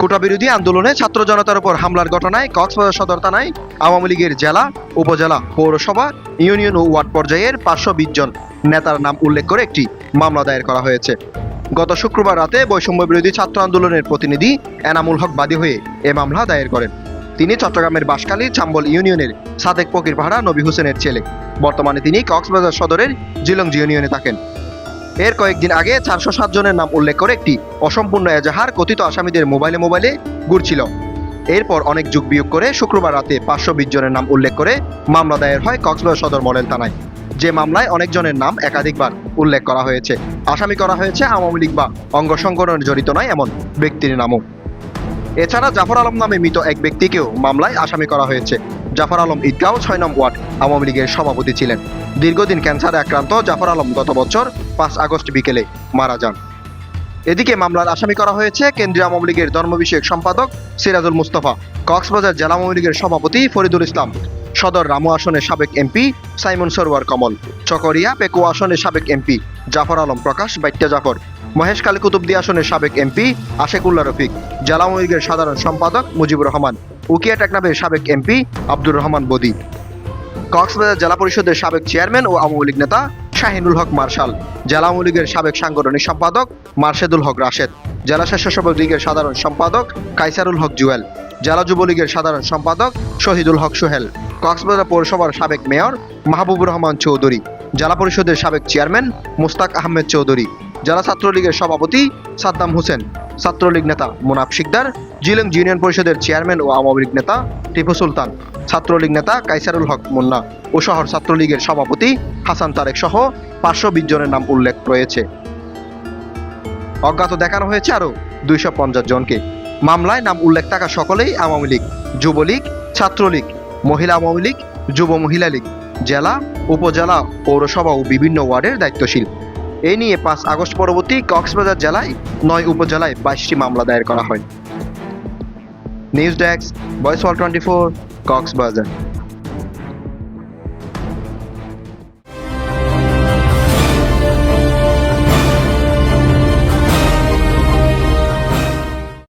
কোটা বিরোধী আন্দোলনে ছাত্র জনতার উপর হামলার ঘটনায় কক্সবাজার সদর থানায় আওয়ামী লীগের জেলা, উপজেলা, পৌরসভা, ইউনিয়ন ও ওয়ার্ড পর্যায়ের পাঁচশো বিশ জন নেতার নাম উল্লেখ করে একটি মামলা দায়ের করা হয়েছে। গত শুক্রবার রাতে বৈষম্য বিরোধী ছাত্র আন্দোলনের প্রতিনিধি এনামুল হক বাদী হয়ে এ মামলা দায়ের করেন। তিনি চট্টগ্রামের বাঁশখালী চাম্বল ইউনিয়নের সাদেক ফকির পাহাড়া নবী হোসেনের ছেলে। বর্তমানে তিনি কক্সবাজার সদরের জিলংজ ইউনিয়নে থাকেন। এর কয়েকদিন আগে চারশো সাত জনের নাম উল্লেখ করে একটি অসম্পূর্ণ এজাহার কথিত আসামিদের মোবাইলে মোবাইলে ঘুরছিল। এরপর অনেক যুগ বিয়োগ করে শুক্রবার রাতে পাঁচশো বিশ জনের নাম উল্লেখ করে মামলা দায়ের হয় কক্সবাজার সদর মডেল থানায়। যে মামলায় অনেক জনের নাম একাধিকবার উল্লেখ করা হয়েছে। আসামি করা হয়েছে আওয়ামী লীগ বা অঙ্গ সংগঠনের জড়িত নয় এমন ব্যক্তির নামও। এছাড়া জাফর আলম নামে মৃত এক ব্যক্তিকেও মামলায় আসামি করা হয়েছে। জাফর আলম ঈদগাঁও ছয় নং ওয়ার্ড আওয়ামী লীগের সভাপতি ছিলেন। দীর্ঘদিন ক্যান্সারে আক্রান্ত জাফর আলম গত বছর পাঁচ আগস্ট বিকেলে মারা যান। এদিকে মামলার আসামি করা হয়েছে কেন্দ্রীয় আওয়ামী লীগের ধর্ম বিষয়ক সম্পাদক সিরাজুল মুস্তফা, কক্সবাজার জেলা আওয়ামী লীগের সভাপতি ফরিদুল ইসলাম, সদর রামু আসনের সাবেক এমপি সাইমন সরোয়ার কমল, চকরিয়া পেকু আসনের সাবেক এমপি জাফর আলম প্রকাশ বাইট্টা জাফর মহেশখালী কুতুবদি আসনের সাবেক এমপি আশেকুল্লা রফিক, জেলা আওয়ামী লীগের সাধারণ সম্পাদক মুজিবুর রহমান উকিয়া টেকনাবের সাবেক এমপি আব্দুর রহমান বদি, কক্সবাজার জেলা পরিষদের সাবেক চেয়ারম্যান ও আওয়ামী লীগ নেতা শাহিনুল হক মার্শাল, জেলা আওয়ামী লীগের সাবেক সাংগঠনিক সম্পাদক মার্শেদুল হক রাশেদ, জেলা স্বেচ্ছাসেবক লীগের সাধারণ সম্পাদক কাইসারুল হক জুয়েল, জেলা যুবলীগের সাধারণ সম্পাদক শহীদুল হক সোহেল, কক্সবাজার পৌরসভার সাবেক মেয়র মাহবুবুর রহমান চৌধুরী, জেলা পরিষদের সাবেক চেয়ারম্যান মুস্তাক আহমেদ চৌধুরী, জেলা ছাত্রলীগের সভাপতি সাদ্দাম হোসেন, ছাত্রলীগ নেতা মুনাফ শিকদার জিলং ইউনিয়ন পরিষদের চেয়ারম্যান ও আওয়ামী লীগ নেতা টিপু সুলতান, ছাত্রলীগ নেতা কাইসারুল হক মুন্না ও শহর ছাত্রলীগের সভাপতি হাসান তারেক সহ পাঁচশো বিশ জনের নাম উল্লেখ রয়েছে। অজ্ঞাত দেখানো হয়েছে আরও দুইশো পঞ্চাশ জনকে। মামলায় নাম উল্লেখ থাকা সকলেই আওয়ামী লীগ, যুবলীগ, ছাত্রলীগ, মহিলা আওয়ামী লীগ, যুব মহিলা লীগ, জেলা, উপজেলা, পৌরসভা ও বিভিন্ন ওয়ার্ডের দায়িত্বশীল। এ নিয়ে পাঁচ আগস্ট পরবর্তী কক্সবাজার জেলায় নয় উপজেলায় বাইশটি মামলা দায়ের করা হয়। Newsdex, Desk, Boys Hall 24, Coxbazaar.